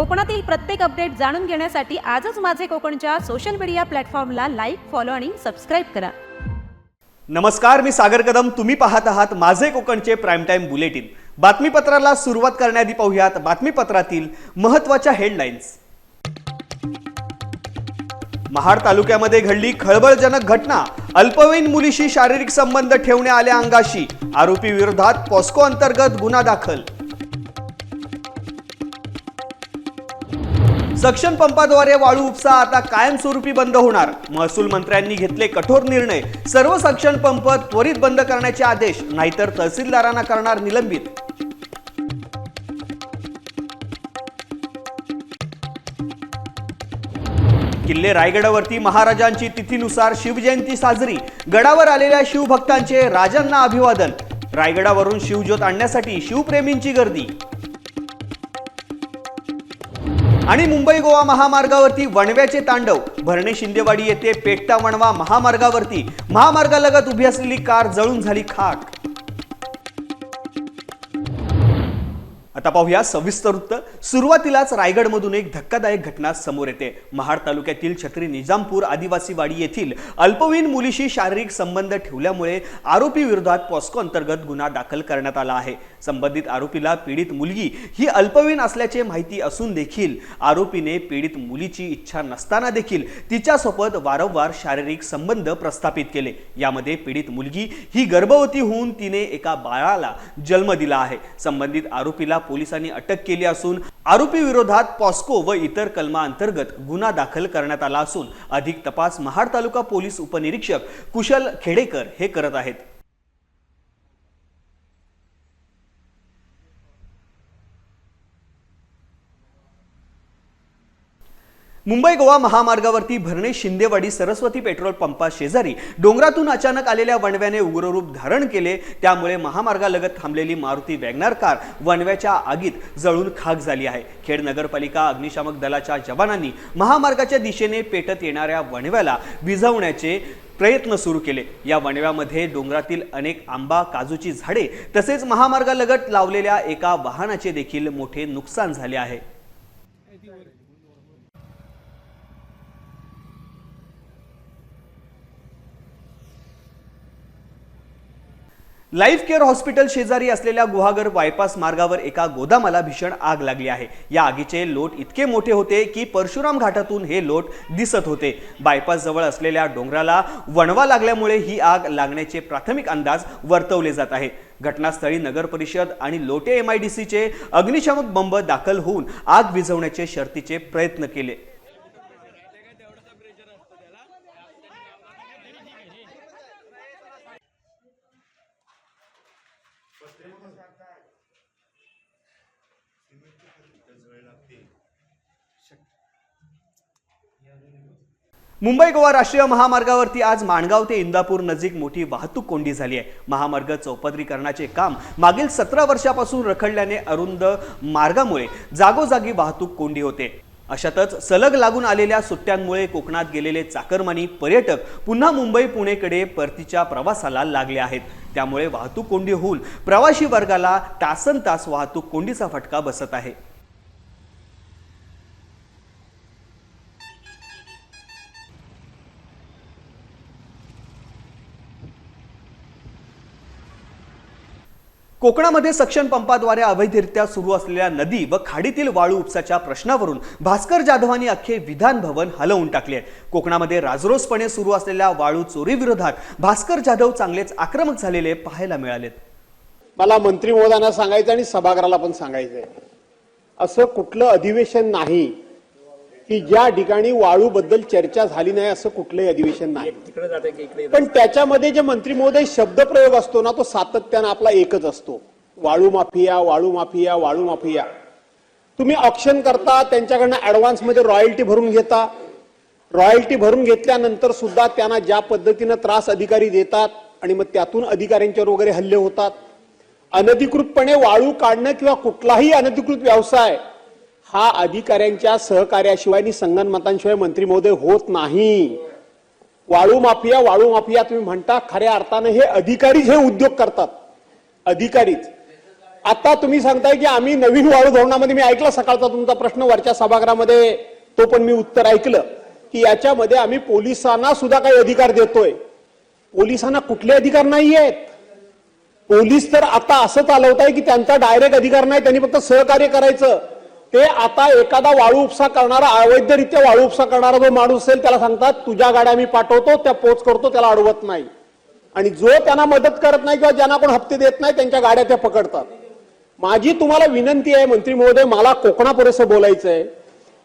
कोकणातील प्रत्येक अपडेट जाणून घेण्यासाठी आजच माझे कोकणच्या सोशल मीडिया प्लॅटफॉर्मला लाईक फॉलो आणि सबस्क्राईब करा. नमस्कार मी सागर कदम. तुम्ही पाहत आहात माझे कोकणचे प्राईम टाईम बुलेटिन बातमीपत्राला सुरुवात करण्याआधी पाहूयात बातमीपत्रातील महत्त्वाच्या हेडलाईन्स महाड तालुक्यामध्ये घडली खळबळजनक घटना. अल्पवयीन मुलीशी शारीरिक संबंध ठेवण्या आल्या अंगाशी. आरोपी विरोधात पॉस्को अंतर्गत गुन्हा दाखल. सक्षम पंपाद्वारे वाळू उपसा आता कायमस्वरूपी बंद होणार. महसूल मंत्र्यांनी घेतले कठोर निर्णय. सर्व सक्षम पंप त्वरित बंद करण्याचे आदेश नाहीतर तहसीलदारांना करणार निलंबित. किल्ले रायगडावरती महाराजांची तिथीनुसार शिवजयंती साजरी. गडावर आलेल्या शिवभक्तांचे राजांना अभिवादन. रायगडावरून शिवज्योत आणण्यासाठी शिवप्रेमींची गर्दी. आणि मुंबई गोवा महामार्गावरती वणव्याचे तांडव. भरणे शिंदेवाडी येथे पेटता वणवा महामार्गावरती. महामार्गालगत उभी असलेली कार जळून झाली खाक. आता पाहूया सविस्तर वृत्त. सुरुवातीलाच रायगडमधून एक धक्कादायक घटना समोर येते. महाड तालुक्यातील छत्री निजामपूर आदिवासीवाडी येथील अल्पवयीन मुलीशी शारीरिक संबंध ठेवल्यामुळे आरोपी विरोधात पॉस्को अंतर्गत गुन्हा दाखल करण्यात आला आहे. संबंधित आरोपीला पीडित मुलगी ही अल्पवयीन असल्याचे माहिती असून देखील आरोपीने पीडित मुलीची इच्छा नसताना देखील तिच्यासोबत वारंवार शारीरिक संबंध प्रस्थापित केले. यामध्ये पीडित मुलगी ही गर्भवती होऊन तिने एका बाळाला जन्म दिला आहे. संबंधित आरोपीला पोलिसांनी अटक केली असून आरोपी विरोधात पॉस्को व इतर कलमा अंतर्गत गुन्हा दाखल करण्यात आला असून अधिक तपास महाड तालुका पोलीस उपनिरीक्षक कुशल खेडेकर हे करत आहेत. मुंबई गोवा महामार्गावरती भरणे शिंदेवाडी सरस्वती पेट्रोल पंपा शेजारी डोंगरातून अचानक आलेल्या वणव्याने उग्ररूप धारण केले त्यामुळे महामार्गालगत थांबलेली मारुती वॅगनार कार वणव्याच्या आगीत जळून खाक झाली आहे. खेड नगरपालिका अग्निशामक दलाच्या जवानांनी महामार्गाच्या दिशेने पेटत येणाऱ्या वणव्याला विझवण्याचे प्रयत्न सुरू केले. या वणव्यामध्ये डोंगरातील अनेक आंबा काजूची झाडे तसेच महामार्गालगत लावलेल्या एका वाहनाचे देखील मोठे नुकसान झाले आहे. लाईफ केअर हॉस्पिटल शेजारी असलेल्या गुहागर बायपास मार्गावर एका गोदामाला भीषण आग लागली आहे. या आगीचे लोट इतके मोठे होते की परशुराम घाटातून हे लोट दिसत होते. बायपास जवळ असलेल्या डोंगराला वणवा लागल्यामुळे ही आग लागण्याचे प्राथमिक अंदाज वर्तवले जात आहे. घटनास्थळी नगर परिषद आणि लोटे एम आय डी सीचे अग्निशामक बंब दाखल होऊन आग विझवण्याचे शर्तीचे प्रयत्न केले. मुंबई गोवा राष्ट्रीय महामार्गावरती आज माणगाव ते इंदापूर नजीक मोठी वाहतूक कोंडी झाली आहे. महामार्ग चौपदरीकरणाचे काम मागील सतरा वर्षापासून रखडल्याने अरुंद मार्गामुळे जागोजागी वाहतूक कोंडी होते. अशातच सलग लागून आलेल्या सुट्ट्यांमुळे कोकणात गेलेले चाकरमानी पर्यटक पुन्हा मुंबई पुणेकडे परतीच्या प्रवासाला लागले आहेत. त्यामुळे वाहतूक कोंडी होऊन प्रवासी वर्गाला तासन तास वाहतूक कोंडीचा फटका बसत आहे. कोकणामध्ये सक्शन पंपाद्वारे अवैधरित्या सुरू असलेल्या नदी व खाडीतील वाळू उपसाच्या प्रश्नावरून भास्कर जाधवांनी अख्खे विधान भवन हलवून टाकले आहे. कोकणामध्ये राजरोसपणे सुरू असलेल्या वाळू चोरीविरोधात भास्कर जाधव चांगलेच आक्रमक झालेले पाहायला मिळालेत. मला मंत्री महोदयांना सांगायचं आणि सभागृहाला पण सांगायचंय. असं कुठलं अधिवेशन नाही. की ज्या ठिकाणी वाळूबद्दल चर्चा झाली नाही असं कुठलंही अधिवेशन नाही. पण त्याच्यामध्ये जे मंत्री महोदय शब्दप्रयोग असतो ना तो सातत्यानं आपला एकच असतो. वाळू माफिया वाळू माफिया वाळू माफिया. तुम्ही ऑप्शन करता त्यांच्याकडनं ऍडव्हान्समध्ये रॉयल्टी भरून घेता. रॉयल्टी भरून घेतल्यानंतर सुद्धा त्यांना ज्या पद्धतीनं त्रास अधिकारी देतात आणि मग त्यातून अधिकाऱ्यांच्यावर वगैरे हल्ले होतात. अनधिकृतपणे वाळू काढणं किंवा कुठलाही अनधिकृत व्यवसाय हा अधिकाऱ्यांच्या सहकार्याशिवाय आणि संगणमतांशिवाय मंत्री महोदय होत नाही. वाळू माफिया वाळू माफिया तुम्ही म्हणता खऱ्या अर्थाने हे अधिकारीच हे उद्योग करतात. अधिकारीच. आता तुम्ही सांगताय की आम्ही नवीन वाळू धोरणामध्ये मी ऐकलं सकाळचा तुमचा प्रश्न वरच्या सभागृहामध्ये तो पण मी उत्तर ऐकलं की याच्यामध्ये आम्ही पोलिसांना सुद्धा काही अधिकार देतोय. पोलिसांना कुठले अधिकार नाही आहेत पोलीस तर आता असं चालवत आहे की त्यांचा डायरेक्ट अधिकार नाही त्यांनी फक्त सहकार्य करायचं. ते आता एखादा वाळू उपसा करणारा अवैधरित्या वाळू उपसा करणारा जो माणूस असेल त्याला सांगतात तुझ्या गाड्या मी पाठवतो त्या पोच करतो त्याला अडवत नाही. आणि जो त्यांना मदत करत नाही किंवा ज्यांना कोण हप्ते देत नाही त्यांच्या गाड्या त्या पकडतात. माझी तुम्हाला विनंती आहे मंत्री महोदय मला कोकणापुरेसं बोलायचं आहे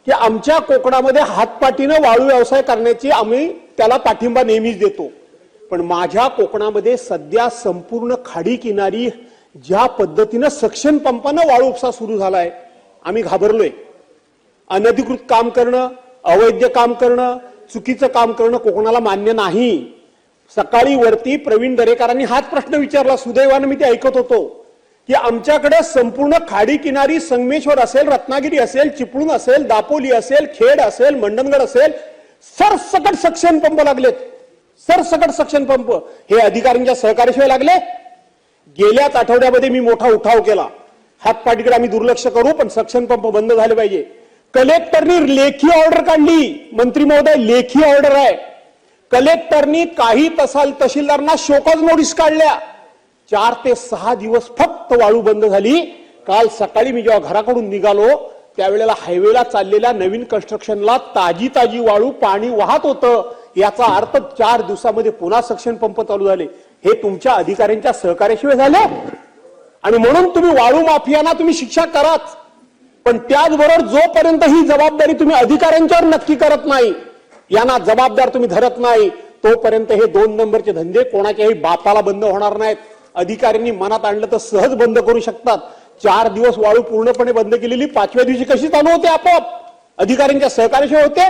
की आमच्या कोकणामध्ये हातपाटीनं वाळू व्यवसाय करण्याची आम्ही त्याला पाठिंबा नेहमीच देतो. पण माझ्या कोकणामध्ये सध्या संपूर्ण खाडी किनारी ज्या पद्धतीनं सक्षम पंपानं वाळू उपसा सुरू झालाय आम्ही घाबरलोय. अनधिकृत काम करणं अवैध काम करणं चुकीचं काम करणं कोकणाला मान्य नाही. सकाळी वरती प्रवीण दरेकरांनी हाच प्रश्न विचारला. सुदैवानं मी ते ऐकत होतो की आमच्याकडे संपूर्ण खाडी किनारी संगमेश्वर असेल रत्नागिरी असेल चिपळूण असेल दापोली असेल खेड असेल मंडणगड असेल सरसकट सक्षम पंप लागलेत. सरसकट सक्षम पंप हे अधिकाऱ्यांच्या सहकार्याशिवाय लागले? गेल्याच आठवड्यामध्ये मी मोठा उठाव केला. हातपाटीकडे आम्ही दुर्लक्ष करू पण सक्शन पंप बंद झाले पाहिजे. कलेक्टरनी लेखी ऑर्डर काढली. मंत्री महोदय लेखी ऑर्डर आहे. कलेक्टरनी काही तसाल तहसीलदारांना शोकज नोटीस काढल्या. चार ते सहा दिवस फक्त वाळू बंद झाली. काल सकाळी मी जेव्हा घराकडून निघालो त्यावेळेला हायवेला चाललेल्या नवीन कन्स्ट्रक्शनला ताजी ताजी वाळू पाणी वाहत होतं. याचा अर्थ चार दिवसामध्ये पुन्हा सक्शन पंप चालू झाले. हे तुमच्या अधिकाऱ्यांच्या सहकार्याशिवाय झाले? आणि म्हणून तुम्ही वाळू माफियांना तुम्ही शिक्षा कराच. पण त्याचबरोबर जोपर्यंत ही जबाबदारी तुम्ही अधिकाऱ्यांच्यावर नक्की करत नाही यांना जबाबदार तुम्ही धरत नाही तोपर्यंत हे दोन नंबरचे धंदे कोणाच्याही बापाला बंद होणार नाहीत. अधिकाऱ्यांनी मनात आणलं तर सहज बंद करू शकतात. चार दिवस वाळू पूर्णपणे बंद केलेली पाचव्या दिवशी कशी चालू होते आपोआप? अधिकाऱ्यांच्या सहकार्याशिवाय होते?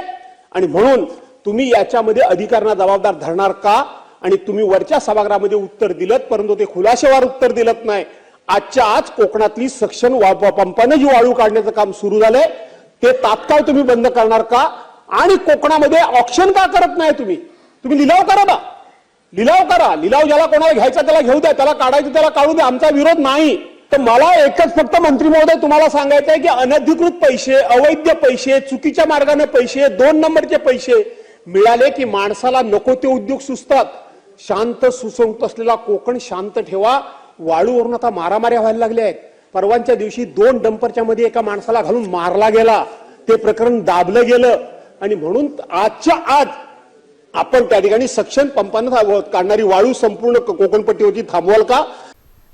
आणि म्हणून तुम्ही याच्यामध्ये अधिकाऱ्यांना जबाबदार धरणार का? आणि तुम्ही वरच्या सभागृहामध्ये उत्तर दिलं परंतु ते खुलाशेवार उत्तर दिलं नाही. आजच्या आज कोकणातली सक्शन वा- पंपानं जी वाळू काढण्याचं काम सुरू झालंय ते तात्काळ तुम्ही बंद करणार का? आणि कोकणामध्ये ऑप्शन का करत नाही तुम्ही? तुम्ही लिलाव करा ना लिलाव करा. लिलाव ज्याला कोणाला घ्यायचा त्याला घेऊ द्या. त्याला काढायचं त्याला काढू द्या. आमचा विरोध नाही. तर मला एकच फक्त मंत्री महोदय तुम्हाला सांगायचं आहे की अनधिकृत पैसे अवैध पैसे चुकीच्या मार्गाने पैसे दोन नंबरचे पैसे मिळाले की माणसाला नको ते उद्योग सुचतात. शांत सुसंत असलेला कोकण शांत ठेवा. वाळूवरून आता मारामाऱ्या व्हायला लागल्या आहेत. परवांच्या दिवशी दोन डंपरच्या मध्ये एका माणसाला घालून मारला गेला. ते प्रकरण दाबलं गेलं. आणि म्हणून आजच्या आज आपण त्या ठिकाणी सक्षम पंपानं काढणारी वाळू संपूर्ण कोकणपट्टीवरची थांबवाल का?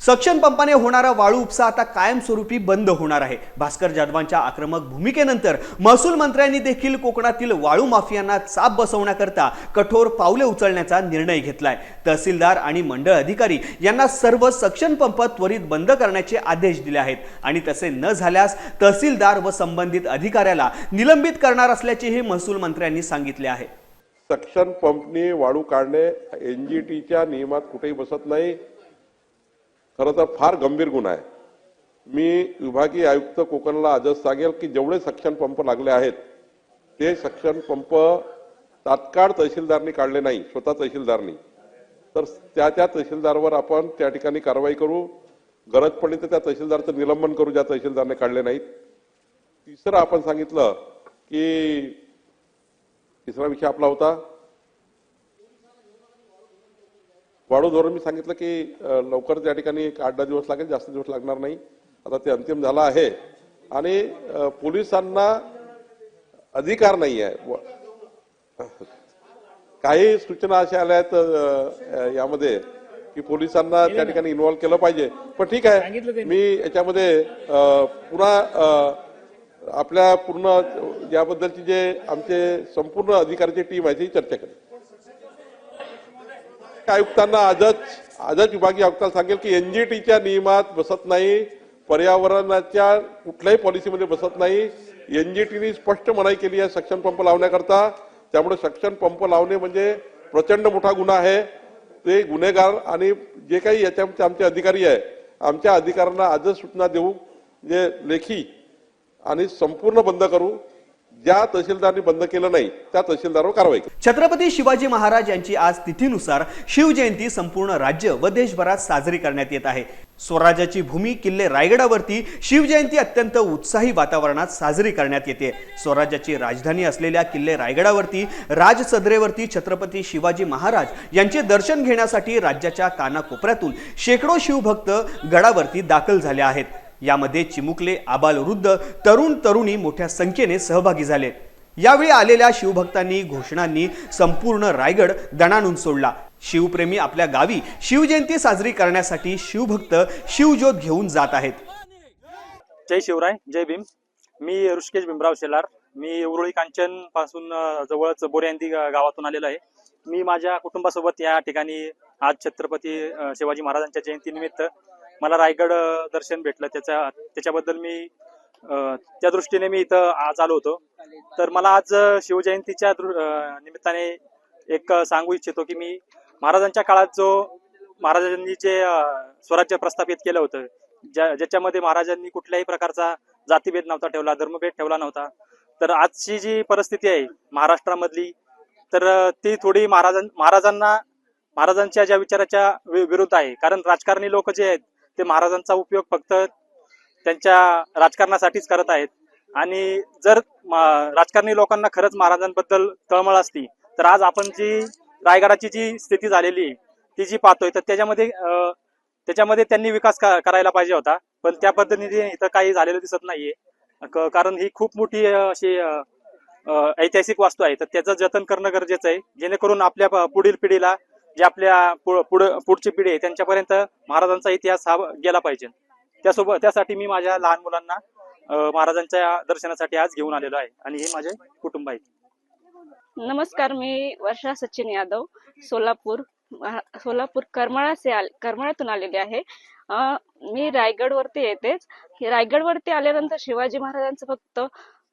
सक्शन पंपाने होणारा वाळू उपसा आता कायमस्वरूपी बंद होणार आहे. भास्कर जाधवांच्या आक्रमक भूमिकेनंतर महसूल मंत्र्यांनी देखील कोकणातील वाळू माफियांना चाप बसवण्याकरता कठोर पावले उचलण्याचा निर्णय घेतलाय. तहसीलदार आणि मंडळ अधिकारी यांना सर्व सक्शन पंप त्वरित बंद करण्याचे आदेश दिले आहेत. आणि तसे न झाल्यास तहसीलदार व संबंधित अधिकाऱ्याला निलंबित करणार असल्याचेही महसूल मंत्र्यांनी सांगितले आहे. सक्शन पंपने वाळू काढणे एनजीटीच्या नियमात कुठेही बसत नाही. खरं तर फार गंभीर गुन्हा आहे. मी विभागीय आयुक्त कोकणला आजच सांगेल की जेवढे सक्षम पंप लागले आहेत ते सक्षम पंप तात्काळ तहसीलदारनी काढले नाही स्वतः तहसीलदारनी. तर त्या त्या तहसीलदारवर आपण त्या ठिकाणी कारवाई करू. गरज पडली तर त्या तहसीलदारचं निलंबन करू ज्या तहसीलदारने काढले नाहीत. तिसरं आपण सांगितलं की तिसरा विषय आपला होता. वाढू धोरण मी सांगितलं की लवकर त्या ठिकाणी एक आठ दहा दिवस लागेल जास्त दिवस लागणार नाही. आता ते अंतिम झालं आहे. आणि पोलिसांना अधिकार नाही आहे. काही सूचना अशा आल्या आहेत यामध्ये की पोलिसांना त्या ठिकाणी इन्व्हॉल्व केलं पाहिजे. पण ठीक आहे. मी याच्यामध्ये पुन्हा आपल्या पूर्ण याबद्दलची जे आमचे संपूर्ण अधिकाऱ्याची टीम आहे ती चर्चा करेल आयुक्तांना आजच आजच विभागीय आयुक्तांना सांगेल की एनजीटीच्या नियमात बसत नाही पर्यावरणाच्या कुठल्याही पॉलिसीमध्ये बसत नाही. एनजीटीने स्पष्ट मनाई केली आहे सक्शन पंप लावण्याकरता. त्यामुळे सक्शन पंप लावणे म्हणजे प्रचंड मोठा गुन्हा आहे. ते गुन्हेगार आणि जे काही याच्यामध्ये आमचे अधिकारी आहे आमच्या अधिकाऱ्यांना आजच सूचना देऊ जे लेखी आणि संपूर्ण बंद करू. ज्या तहसीलदारनी बंद केलं नाही त्या तहसीलदारावर कारवाई छत्रपती शिवाजी महाराज यांची आज तिथीनुसार शिवजयंती संपूर्ण राज्य व देशभरात साजरी करण्यात येत आहे. स्वराज्याची भूमी किल्ले रायगडावरती शिवजयंती अत्यंत उत्साही वातावरणात साजरी करण्यात येते. स्वराज्याची राजधानी असलेल्या किल्ले रायगडावरती राजसदरेवरती छत्रपती शिवाजी महाराज यांचे दर्शन घेण्यासाठी राज्याच्या कानाकोपऱ्यातून शेकडो शिवभक्त गडावरती दाखल झाले आहेत. यामध्ये चिमुकले आबालवृद्ध तरुण तरुणी मोठ्या संख्येने सहभागी झाले. यावेळी आलेल्या शिवभक्तांनी घोषणांनी संपूर्ण रायगड दणानून सोडला. शिवप्रेमी आपल्या गावी शिवजयंती साजरी करण्यासाठी शिवभक्त शिवज्योत घेऊन जात आहेत. जय शिवराय जय भीम. मी ऋषिकेश भीमराव शेलार. मी उरुळी कांचनपासून जवळच बोऱ्यांदी गावातून आलेलो आहे. मी माझ्या कुटुंबासोबत या ठिकाणी आज छत्रपती शिवाजी महाराजांच्या जयंतीनिमित्त मला रायगड दर्शन भेटलं. त्याच्या त्याच्याबद्दल मी त्या दृष्टीने मी इथं आज आलो होतो. तर मला आज शिवजयंतीच्या निमित्ताने एक सांगू इच्छितो की मी महाराजांच्या काळात जो महाराजांनी जे स्वराज्य प्रस्थापित केलं होतं ज्या ज्याच्यामध्ये महाराजांनी कुठल्याही प्रकारचा जातीभेद नव्हता ठेवला धर्मभेद ठेवला नव्हता तर आजची जी परिस्थिती आहे महाराष्ट्रामधली तर ती थोडी महाराजां महाराजांना महाराजांच्या ज्या विचाराच्या विरुद्ध आहे. कारण राजकारणी लोक जे आहेत ते महाराजांचा उपयोग फक्त त्यांच्या राजकारणासाठीच करत आहेत. आणि जर राजकारणी लोकांना खरंच महाराजांबद्दल तळमळ असती तर आज आपण जी रायगडाची जी स्थिती झालेली आहे ती जी पाहतोय तर त्याच्यामध्ये त्याच्यामध्ये त्यांनी विकास करायला पाहिजे होता. पण त्या पद्धतीने इथं काही झालेलं दिसत नाहीये. क- कारण ही खूप मोठी अशी ऐतिहासिक वास्तू आहे. तर त्याचं जतन करणं गरजेचं आहे. जेणेकरून आपल्या पुढील पिढीला जे आपल्या पुढ- पुढची पिढी आहे त्यांच्यापर्यंत महाराजांचा इतिहास हा गेला पाहिजे. त्यासोबत त्यासाठी मी माझ्या लहान मुलांना महाराजांच्या दर्शनासाठी आज घेऊन आलेलो आहे. आणि हे माझे कुटुंब आहे नमस्कार मी वर्षा सचिन यादव सोलापूर सोलापूर करमाळा आल करमाळ्यातून आलेले आहे. मी रायगडवरती येतेच. रायगडवरती आल्यानंतर शिवाजी महाराजांचं फक्त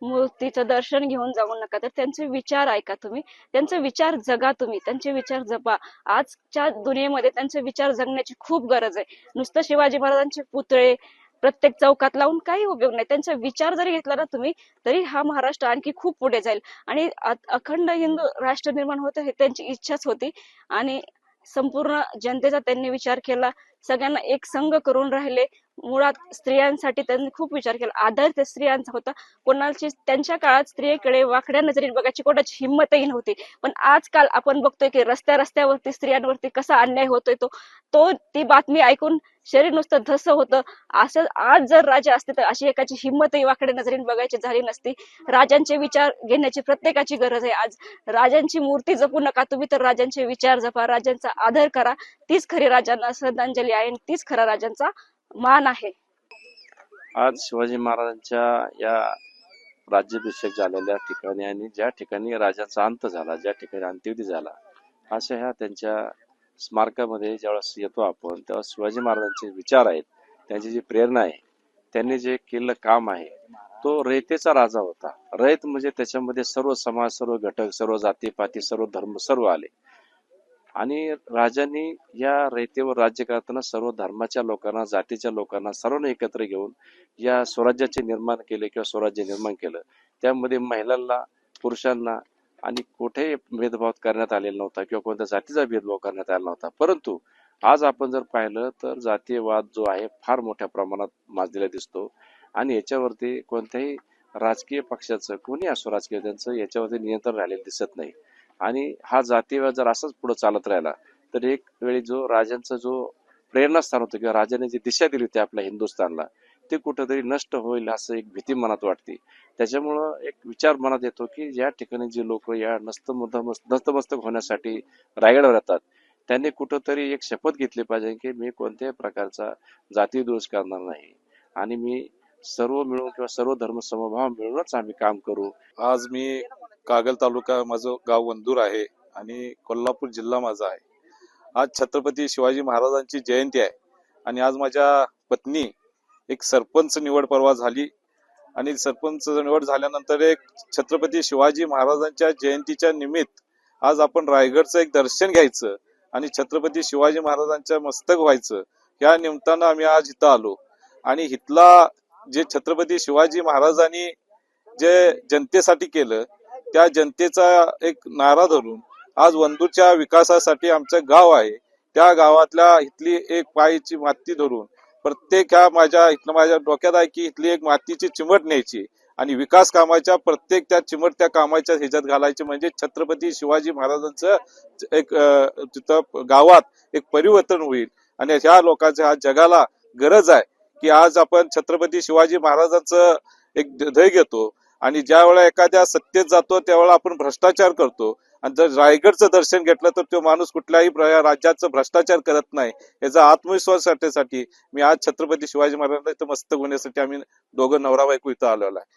मूर्तीचं दर्शन घेऊन जाऊ नका. तर त्यांचे विचार ऐका तुम्ही. त्यांचे विचार जगा तुम्ही. त्यांचे विचार जपा. आजच्या दुनियेमध्ये त्यांचे विचार जगण्याची खूप गरज आहे. नुसतं शिवाजी महाराजांचे पुतळे प्रत्येक चौकात लावून काही उपयोग नाही. त्यांचा विचार जरी घेतला ना तुम्ही तरी हा महाराष्ट्र आणखी खूप पुढे जाईल. आणि अखंड हिंदू राष्ट्र निर्माण होतं हे त्यांची इच्छाच होती. आणि संपूर्ण जनतेचा त्यांनी विचार केला. सगळ्यांना एक संघ करून राहिले. मुळात स्त्रियांसाठी त्यांनी खूप विचार केला. आदर त्या स्त्रियांचा होता. कोणाची त्यांच्या काळात स्त्रियेकडे वाकड्या नजरेने बघायची कोणाची हिंमतही नव्हती. पण आजकाल आपण बघतोय की रस्त्या रस्त्यावरती स्त्रियांवरती कसा अन्याय होतोय तो तो ती बातमी ऐकून शरीर नुसतं धस होतं. असं आज जर राजा असते तर अशी एकाची हिंमतही वाकडे नजरेने बघायची झाली नसती. राजांचे विचार घेण्याची प्रत्येकाची गरज आहे आज. राजांची मूर्ती जपू नका तुम्ही तर राजांचे विचार जपा. राजांचा आदर करा. तीच खरी राजांना श्रद्धांजली आहे आणि तीच खरा राजांचा मान आहे. आज शिवाजी महाराजांच्या या राज्याभिषेक झालेल्या ठिकाणी आणि ज्या ठिकाणी राजाचा अंत झाला ज्या ठिकाणी अंत्यविधी झाला अशा ह्या त्यांच्या स्मारकामध्ये ज्यावेळेस येतो आपण तेव्हा शिवाजी महाराजांचे विचार आहेत त्यांची जी प्रेरणा आहे त्यांनी जे केलेलं काम आहे तो रयतेचा राजा होता. रयत म्हणजे त्याच्यामध्ये सर्व समाज सर्व घटक सर्व जातीपाती सर्व धर्म सर्व आले. आणि राजांनी या रयतेवर राज्य करताना सर्व धर्माच्या लोकांना जातीच्या लोकांना सर्वांना एकत्र घेऊन या स्वराज्याचे निर्माण केले किंवा स्वराज्य निर्माण केलं. त्यामध्ये महिलांना पुरुषांना आणि कुठेही भेदभाव करण्यात आलेला नव्हता किंवा कोणत्या जातीचा भेदभाव करण्यात आला नव्हता. परंतु आज आपण जर पाहिलं तर जातीयवाद जो आहे फार मोठ्या प्रमाणात माजलेला दिसतो आणि याच्यावरती कोणत्याही राजकीय पक्षाचं कोणी असो राजकीय त्यांचं याच्यावरती नियंत्रण राहिलेलं दिसत नाही. आणि हा जातीवाद जर असाच पुढे चालत राहिला तर एक वेळी जो राजांचा जो प्रेरणास्थान होतं किंवा राजाने जी दिशा दिली होती आपल्या हिंदुस्थानला ते कुठेतरी नष्ट होईल असं एक भीती मनात वाटते. त्याच्यामुळं एक विचार मनात येतो की या ठिकाणी जे लोक या नस्तमस्तक होण्यासाठी रायगडावर येतात त्यांनी कुठंतरी एक शपथ घेतली पाहिजे की मी कोणत्याही प्रकारचा जाती दोष करणार नाही. आणि मी सर्व मिळून किंवा सर्व धर्म समभाव मिळूनच आम्ही काम करू. आज मी कागल तालुका माझं गाव वंदूर आहे आणि कोल्हापूर जिल्हा माझा आहे. आज छत्रपती शिवाजी महाराजांची जयंती आहे आणि आज माझ्या पत्नी एक सरपंच निवड परवा झाली आणि सरपंच निवड झाल्यानंतर एक छत्रपती शिवाजी महाराजांच्या जयंतीच्या निमित्त आज आपण रायगडचं एक दर्शन घ्यायचं आणि छत्रपती शिवाजी महाराजांच्या मस्तक व्हायचं. या निमित्तानं आम्ही आज इथं आलो आणि इथला जे छत्रपती शिवाजी महाराजांनी जे जनतेसाठी केलं त्या जनतेचा एक नारा धरून आज वंदूरच्या विकासासाठी आमचं गाव आहे. त्या गावातल्या इथली एक पायीची माती धरून प्रत्येक ह्या माझ्या इथलं माझ्या डोक्यात आहे की इथली एक मातीची चिमट न्यायची आणि विकास कामाच्या प्रत्येक त्या चिमट त्या कामाच्या ह्याच्यात घालायचे म्हणजे छत्रपती शिवाजी महाराजांचं एक तिथं गावात एक परिवर्तन होईल. आणि ह्या लोकांच्या ह्या जगाला गरज आहे की आज आपण छत्रपती शिवाजी महाराजांचं एक ध्येय घेतो. आणि ज्या वेळेला एखाद्या सत्तेत जातो त्यावेळेला आपण भ्रष्टाचार करतो. आणि जर रायगडचं दर्शन घेतलं तर तो माणूस कुठल्याही राज्याचं भ्रष्टाचार करत नाही. याचा आत्मविश्वास वाटण्यासाठी मी आज छत्रपती शिवाजी महाराजांना इथं मस्त होण्यासाठी आम्ही दोघं नवरा बायको इथं आलेलो आहे.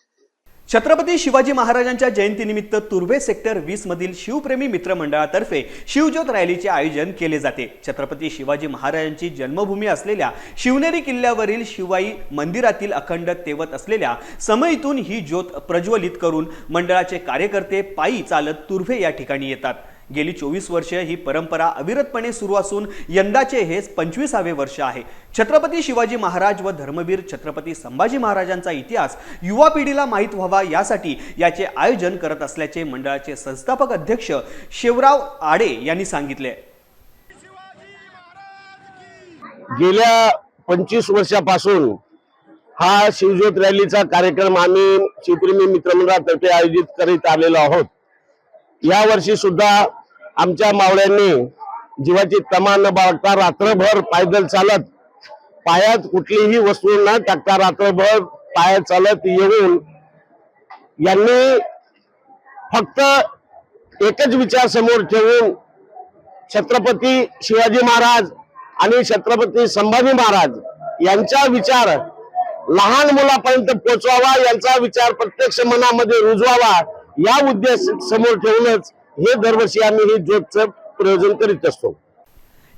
छत्रपती शिवाजी महाराजांच्या जयंतीनिमित्त तुर्भे सेक्टर वीस मधील शिवप्रेमी मित्र मंडळातर्फे शिवज्योत रॅलीचे आयोजन केले जाते. छत्रपती शिवाजी महाराजांची जन्मभूमी असलेल्या शिवनेरी किल्ल्यावरील शिवाई मंदिरातील अखंड तेवत असलेल्या समयीतून ही ज्योत प्रज्वलित करून मंडळाचे कार्यकर्ते पायी चालत तुर्भे या ठिकाणी येतात. गेली चोवीस वर्ष ही परंपरा अविरतपणे सुरू असून यंदाचे हे पंचवीसावे वर्ष आहे. छत्रपती शिवाजी महाराज व धर्मवीर छत्रपती संभाजी महाराजांचा इतिहास युवा पिढीला माहीत व्हावा यासाठी याचे आयोजन करत असल्याचे मंडळाचे संस्थापक अध्यक्ष शिवराव आडे यांनी सांगितले. गेल्या पंचवीस वर्षापासून हा शिवज्योत रॅलीचा कार्यक्रम आम्ही शिवप्रेमी मित्रमंडळातर्फे आयोजित करीत आलेलो आहोत. या वर्षी सुद्धा आमच्या मावळ्यांनी जीवाची तमा न बाळगता रात्रभर पायदल चालत पायात कुठलीही वस्तू न टाकता रात्रभर पायात चालत येऊन यांनी फक्त एकच विचार समोर ठेवून छत्रपती शिवाजी महाराज आणि छत्रपती संभाजी महाराज यांचा विचार लहान मुलापर्यंत पोचवावा यांचा विचार प्रत्यक्ष मनामध्ये रुजवावा या उद्देश समोर ठेवूनच हे दरवर्षी आम्ही हे ज्योतचं प्रयोजन करीत असतो.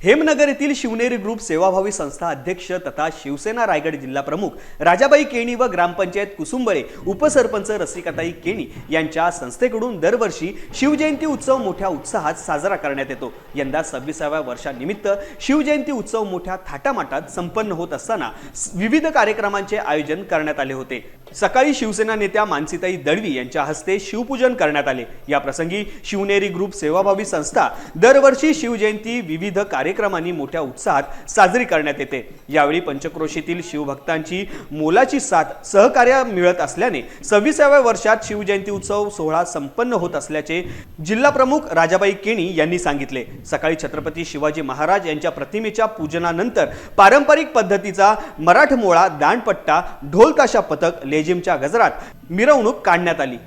हेमनगर येथील शिवनेरी ग्रुप सेवाभावी संस्था अध्यक्ष तथा शिवसेना रायगड जिल्हा प्रमुख राजाबाई केणी व ग्रामपंचायत कुसुंबरे उपसरपंच रसिकाताई केणी यांच्या संस्थेकडून दरवर्षी शिवजयंती उत्सव मोठ्या उत्साहात साजरा करण्यात येतो. यंदा सव्वीसाव्या वर्षानिमित्त शिवजयंती उत्सव मोठ्या थाटामाटात संपन्न होत असताना विविध कार्यक्रमांचे आयोजन करण्यात आले होते. सकाळी शिवसेना नेत्या मानसीताई दळवी यांच्या हस्ते शिवपूजन करण्यात आले. या प्रसंगी शिवनेरी ग्रुप सेवाभावी संस्था दरवर्षी शिवजयंती विविध कार्य कार्यक्रमांनी मोठ्या उत्साहात साजरी करण्यात येते. यावेळी पंचक्रोशीतील शिवभक्तांची मोलाची साथ सहकार्य मिळत असल्याने सव्वीसाव्या वर्षात शिवजयंती उत्सव सोहळा संपन्न होत असल्याचे जिल्हा प्रमुख राजाबाई केणी यांनी सांगितले. सकाळी छत्रपती शिवाजी महाराज यांच्या प्रतिमेच्या पूजनानंतर पारंपरिक पद्धतीचा मराठमोळा दांडपट्टा ढोलताशा पथक लेझिमच्या गजरात मिरवणूक काढण्यात आली.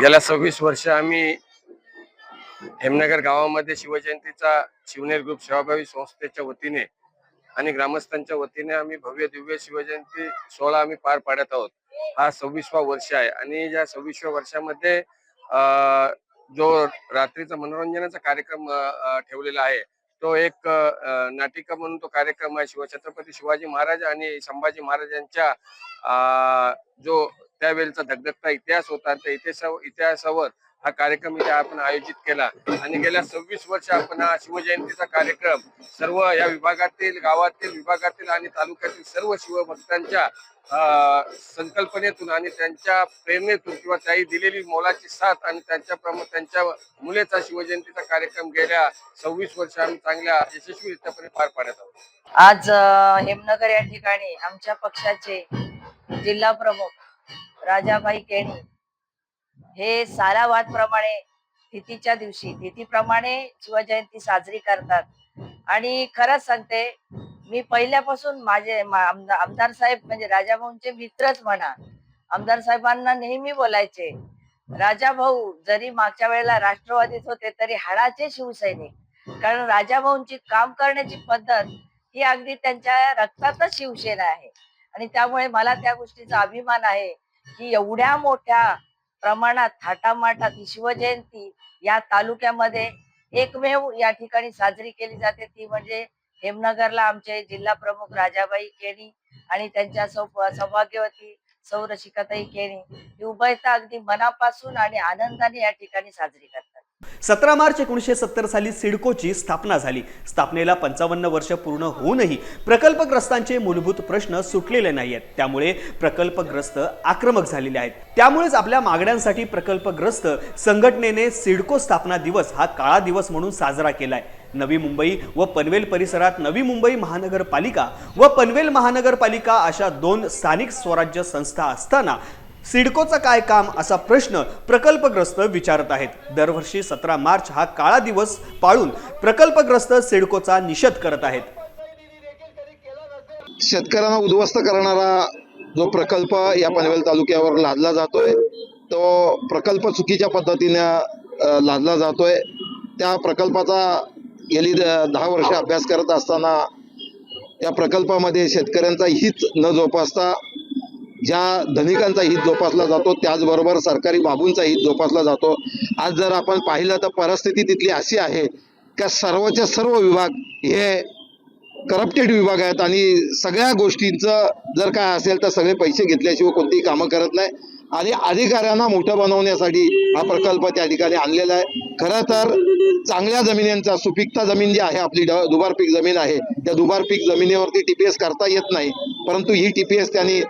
गेल्या सव्वीस वर्ष आम्ही हेमनगर गावामध्ये शिवजयंतीचा शिवनेर ग्रुप सेवाभावी संस्थेच्या वतीने आणि ग्रामस्थांच्या वतीने आम्ही भव्य दिव्य शिवजयंती सोहळा आम्ही पार पाडत आहोत. हा सव्वीसवा वर्ष आहे आणि या सव्वीसव्या वर्षामध्ये जो रात्रीचा मनोरंजनाचा कार्यक्रम ठेवलेला आहे तो एक नाटिका म्हणून तो कार्यक्रम आहे. शिव छत्रपती शिवाजी महाराज आणि संभाजी महाराजांच्या जो त्यावेळेचा धगधगता इतिहास होता त्या इतिहासा इतिहासावर हा कार्यक्रम इथे आपण आयोजित केला. आणि गेल्या सव्वीस वर्ष आपण हा शिवजयंतीचा कार्यक्रम सर्व या विभागातील गावातील विभागातील आणि तालुक्यातील सर्व शिवभक्तांच्या संकल्पनेतून आणि त्यांच्या प्रेरणेतून किंवा त्याही दिलेली मोलाची साथ आणि त्यांच्या प्रम त्यांच्या मुलेचा शिवजयंतीचा कार्यक्रम गेल्या सव्वीस वर्ष आम्ही चांगल्या यशस्वीरित्यापणे पार पाडत आहोत. आज हेमनगर या ठिकाणी आमच्या पक्षाचे जिल्हा प्रमुख राजाबाई केणी हे सारावाद प्रमाणे तिथीच्या दिवशी तिथीप्रमाणे शिवजयंती साजरी करतात. आणि खरंच सांगते मी पहिल्यापासून माझे आमदार साहेब म्हणजे राजाभाऊंचे मित्रच म्हणा. आमदार साहेबांना नेहमी बोलायचे राजाभाऊ जरी मागच्या वेळेला राष्ट्रवादीत होते तरी हाडाचे शिवसैनिक. कारण राजाभाऊंची काम करण्याची पद्धत ही अगदी त्यांच्या रक्तातच शिवसेना आहे. आणि त्यामुळे मला त्या गोष्टीचा अभिमान आहे की एवढ्या मोठ्या प्रमाणात थाटामाटात शिवजयंती या तालुक्यामध्ये एकमेव या ठिकाणी साजरी केली जाते. ती म्हणजे हेमनगरला आमचे जिल्हा प्रमुख राजाबाई केणी आणि त्यांच्या सौ सौभाग्यवती सौरशिकाताई केणी. ही उभयता अगदी मनापासून आणि आनंदाने या ठिकाणी साजरी करतात. सतरा मार्च एकोणीसशे सत्तर साली सिडकोची स्थापना झाली. स्थापनेला पंचावन्न वर्ष पूर्ण होऊनही प्रकल्पग्रस्तांचे मूलभूत प्रश्न सुटलेले नाही आहेत त्यामुळे प्रकल्पग्रस्त आक्रमक झालेले आहेत. त्यामुळेच आपल्या मागण्यांसाठी प्रकल्पग्रस्त संघटनेने सिडको स्थापना दिवस हा काळा दिवस म्हणून साजरा केलाय. नवी मुंबई व पनवेल परिसरात नवी मुंबई महानगरपालिका व पनवेल महानगरपालिका अशा दोन स्थानिक स्वराज्य संस्था असताना सिडकोचं काय काम असा प्रश्न प्रकल्पग्रस्त विचारत आहेत. दरवर्षी सतरा मार्च हा काळा दिवस पाळून प्रकल्पग्रस्त सिडकोचा निषेध करत आहेत. शेतकऱ्यांना उद्ध्वस्त करणारा जो प्रकल्प या पनवेल तालुक्यावर लादला जातोय तो प्रकल्प चुकीच्या पद्धतीने लादला जातोय. त्या प्रकल्पाचा गेली द- दहा वर्ष अभ्यास करत असताना या प्रकल्पामध्ये शेतकऱ्यांचा हित न जोपासता ज्या धनिकांचा हित जोपासला जातो त्याचबरोबर सरकारी बाबूंचा हित जोपासला जातो. आज जर आपण पाहिलं तर परिस्थिती तिथली अशी आहे का सर्वचे सर्व विभाग हे करप्टेड विभाग आहेत आणि सगळ्या गोष्टींचं जर काय असेल तर सगळे पैसे घेतल्याशिवाय कोणतीही कामं करत नाही. आणि अधिकाऱ्यांना मोठं बनवण्यासाठी हा प्रकल्प त्या ठिकाणी आणलेला आहे. खरं तर चांगल्या जमिनींचा सुपीकता जमीन जी आहे आपली ड- दुबार पीक जमीन आहे त्या दुबार पीक जमिनीवरती टीपीएस करता येत नाही. परंतु ही टीपीएस त्यांनी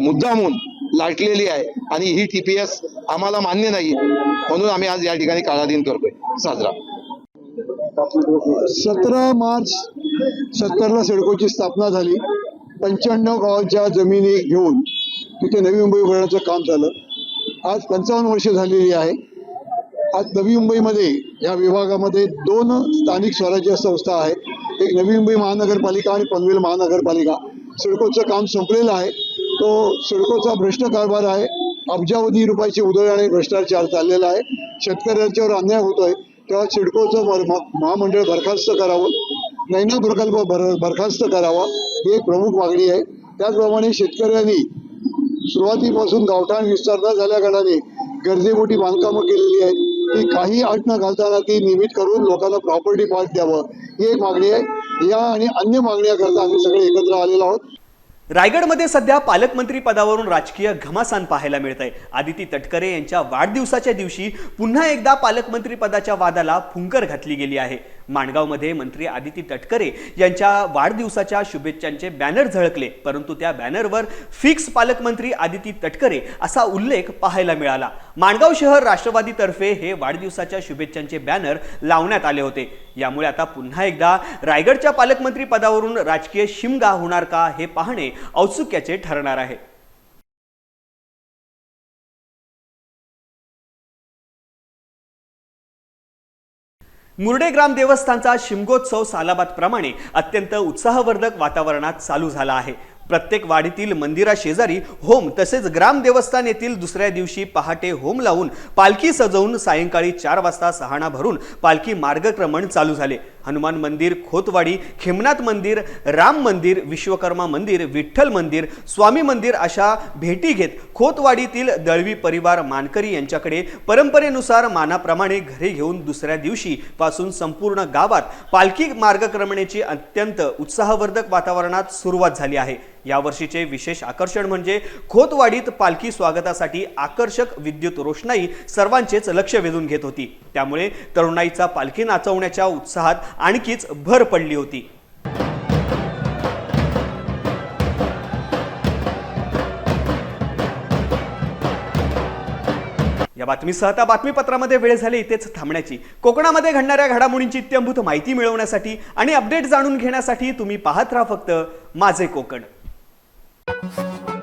मुद्दामून लाटलेली आहे आणि ही टी पीएस आम्हाला मान्य नाही म्हणून आम्ही आज या ठिकाणी काळा दिन करतोय. साजरा. सतरा मार्च सत्तरला सिडकोची स्थापना झाली. पंच्याण्णव गावांच्या जमिनी घेऊन तिथे नवी मुंबई उभारण्याचं काम झालं. आज पंचावन्न वर्ष झालेली आहे. आज नवी मुंबईमध्ये या विभागामध्ये दोन स्थानिक स्वराज्य संस्था आहेत. एक नवी मुंबई महानगरपालिका आणि पनवेल महानगरपालिका. सिडकोचं काम संपलेलं आहे. तो सिडकोचा भ्रष्ट कारभार आहे. अब्जावधी रुपयाची उदय आणि भ्रष्टाचार चाललेला आहे. शेतकऱ्यांच्यावर अन्याय होतोय. तेव्हा सिडकोचं बर- महामंडळ बरखास्त करावं. नैना प्रकल्प बर बरखास्त करावा. ही एक प्रमुख मागणी आहे. त्याचप्रमाणे शेतकऱ्यांनी सुरुवातीपासून गावठाण विस्तार न झाल्या कारणाने बांधकामं केलेली आहेत. ती काही अट न घालताना ती नियमित करून लोकांना प्रॉपर्टी पार्ट द्यावं. ही एक मागणी आहे. या आणि अन्य मागण्याकरता आम्ही सगळे एकत्र आलेलो आहोत. रायगडमध्ये सध्या पालकमंत्री पदावरून राजकीय घमासान पाहायला मिळत आहे आदिती तटकरे यांच्या वाढदिवसाच्या दिवशी पुन्हा एकदा पालकमंत्री पदाच्या वादाला फुंकर घातली गेली आहे. माणगावमध्ये मंत्री आदिती तटकरे यांच्या वाढदिवसाच्या शुभेच्छांचे बॅनर झळकले. परंतु त्या बॅनरवर फिक्स पालकमंत्री आदिती तटकरे असा उल्लेख पाहायला मिळाला. माणगाव शहर राष्ट्रवादीतर्फे हे वाढदिवसाच्या शुभेच्छांचे बॅनर लावण्यात आले होते. यामुळे आता पुन्हा एकदा रायगडच्या पालकमंत्री पदावरून राजकीय शिमगा होणार का हे पाहणे औत्सुक्याचे ठरणार आहे. मुर्डे ग्राम देवस्थानचा शिमगोत्सव सालाबादप्रमाणे अत्यंत उत्साहवर्धक वातावरणात चालू झाला आहे. प्रत्येक वाडीतील मंदिरा शेजारी होम तसेच ग्राम देवस्थान येथील दुसऱ्या दिवशी पहाटे होम लावून पालखी सजवून सायंकाळी चार वाजता सहाणा भरून पालखी मार्गक्रमण चालू झाले. हनुमान मंदिर खोतवाडी खेमनाथ मंदिर राम मंदिर विश्वकर्मा मंदिर विठ्ठल मंदिर स्वामी मंदिर अशा भेटी घेत खोतवाडीतील दळवी परिवार मानकरी यांच्याकडे परंपरेनुसार मानाप्रमाणे घरे घेऊन दुसऱ्या दिवशी पासून संपूर्ण गावात पालखी मार्गक्रमणेची अत्यंत उत्साहवर्धक वातावरणात सुरुवात झाली आहे. यावर्षीचे विशेष आकर्षण म्हणजे खोतवाडीत पालखी स्वागतासाठी आकर्षक विद्युत रोषणाई सर्वांचेच लक्ष वेधून घेत होती. त्यामुळे तरुणाईचा पालखी नाचवण्याच्या उत्साहात आणखीच भर पडली होती. या बातमीसह आता बातमीपत्रामध्ये वेळ झाली इथेच थांबण्याची. कोकणामध्ये घडणाऱ्या घडामोडींची इत्यंभूत माहिती मिळवण्यासाठी आणि अपडेट जाणून घेण्यासाठी तुम्ही पाहत राहा फक्त माझे कोकण. Thank you.